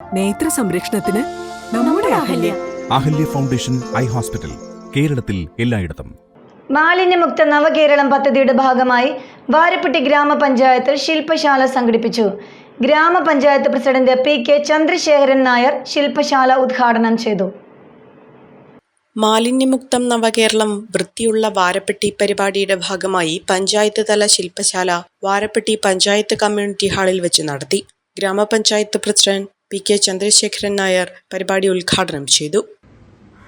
നേത്ര സംരക്ഷണത്തിന് നമ്മുടെ Ahalya. Ahalya. Foundation eye hospital കേരളത്തിൽ എല്ലായിടത്തും. മാലിന്യമുക്ത നവകേരളം പദ്ധതിയുടെ ഭാഗമായി വാരപ്പെട്ടി ഗ്രാമപഞ്ചായത്തിൽ ശില്പശാല സംഘടിപ്പിച്ചു. ഗ്രാമപഞ്ചായത്ത് president P K Chandrasekharan Nair ശില്പശാല ഉദ്ഘാടനം ചെയ്തു. മാലിന്യമുക്തം നവകേരളം വൃത്തിയുള്ള വാരപ്പെട്ടി പരിപാടിയുടെ ഭാഗമായി പഞ്ചായത്ത് തല ശില്പശാല വാരപ്പെട്ടി പഞ്ചായത്ത് കമ്മ്യൂണിറ്റി ഹാളിൽ വെച്ച് നടത്തി. ഗ്രാമപഞ്ചായത്ത് president P K Chandrasekharan Nair പരിപാടി ഉദ്ഘാടനം ചെയ്തു.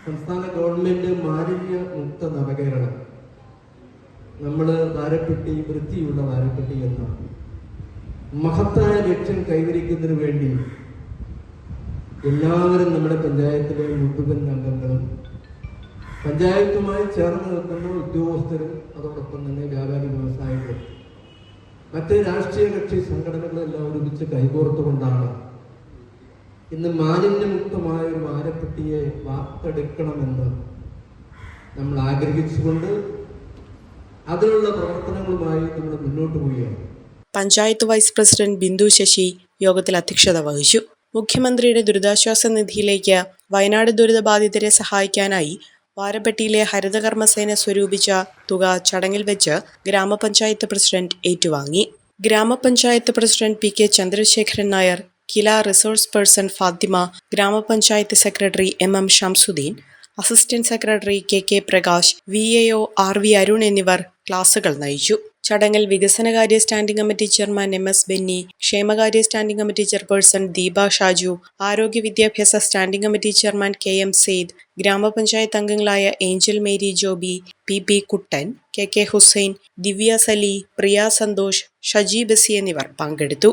സംസ്ഥാന ഗവൺമെന്റ് മാലിന്യ മുക്ത നവകേരളം. നമ്മൾ വാരപ്പെട്ടി വൃത്തിയുള്ള വാരപ്പെട്ടി എന്ന മഹത്തായ ലക്ഷ്യം കൈവരിക്കുന്നതിന് വേണ്ടി എല്ലാവരും നമ്മുടെ പഞ്ചായത്തിലെ മുഴുവൻ അംഗങ്ങളും പഞ്ചായത്തുമായി ചേർന്ന് നിൽക്കുന്ന ഉദ്യോഗസ്ഥരും അതോടൊപ്പം തന്നെ വ്യാപാരി വ്യവസായികളും മറ്റ് രാഷ്ട്രീയ കക്ഷി സംഘടനകളെല്ലാം ഒരുമിച്ച് കൈകോർത്തുകൊണ്ടാണ് ഇന്ന് മാലിന്യമുക്തമായ ഒരു വാരപ്പെട്ടിയെ വാർത്തെടുക്കണമെന്ന് നമ്മൾ ആഗ്രഹിച്ചുകൊണ്ട് അതിനുള്ള പ്രവർത്തനങ്ങളുമായി നമ്മൾ മുന്നോട്ട് പോവുകയാണ്. പഞ്ചായത്ത് വൈസ് പ്രസിഡന്റ് ബിന്ദു ശശി യോഗത്തിൽ അധ്യക്ഷത വഹിച്ചു. മുഖ്യമന്ത്രിയുടെ ദുരിതാശ്വാസ നിധിയിലേക്ക് വയനാട് ദുരിതബാധിതരെ സഹായിക്കാനായി വാരപ്പെട്ടിയിലെ ഹരിതകർമ്മസേന സ്വരൂപിച്ച തുക ചടങ്ങിൽ വെച്ച് ഗ്രാമപഞ്ചായത്ത് പ്രസിഡന്റ് ഏറ്റുവാങ്ങി. ഗ്രാമപഞ്ചായത്ത് president P K Chandrasekharan Nair Kila resource person Fathima ഗ്രാമപഞ്ചായത്ത് secretary M M Shamsuddin assistant secretary K K Prakash V A O R V Arun എന്നിവർ ക്ലാസുകൾ നയിച്ചു. ചടങ്ങിൽ വികസനകാര്യ standing committee chairman M S Benny ക്ഷേമകാര്യ standing committee chairperson Deepa Shaju ആരോഗ്യ വിദ്യാഭ്യാസ standing committee chairman K M Syed ഗ്രാമപഞ്ചായത്ത് അംഗങ്ങളായ Angel Mary Joby P P Kuttan K K Hussain Divya Sali Priya Santhosh Shaji ബസി എന്നിവർ പങ്കെടുത്തു.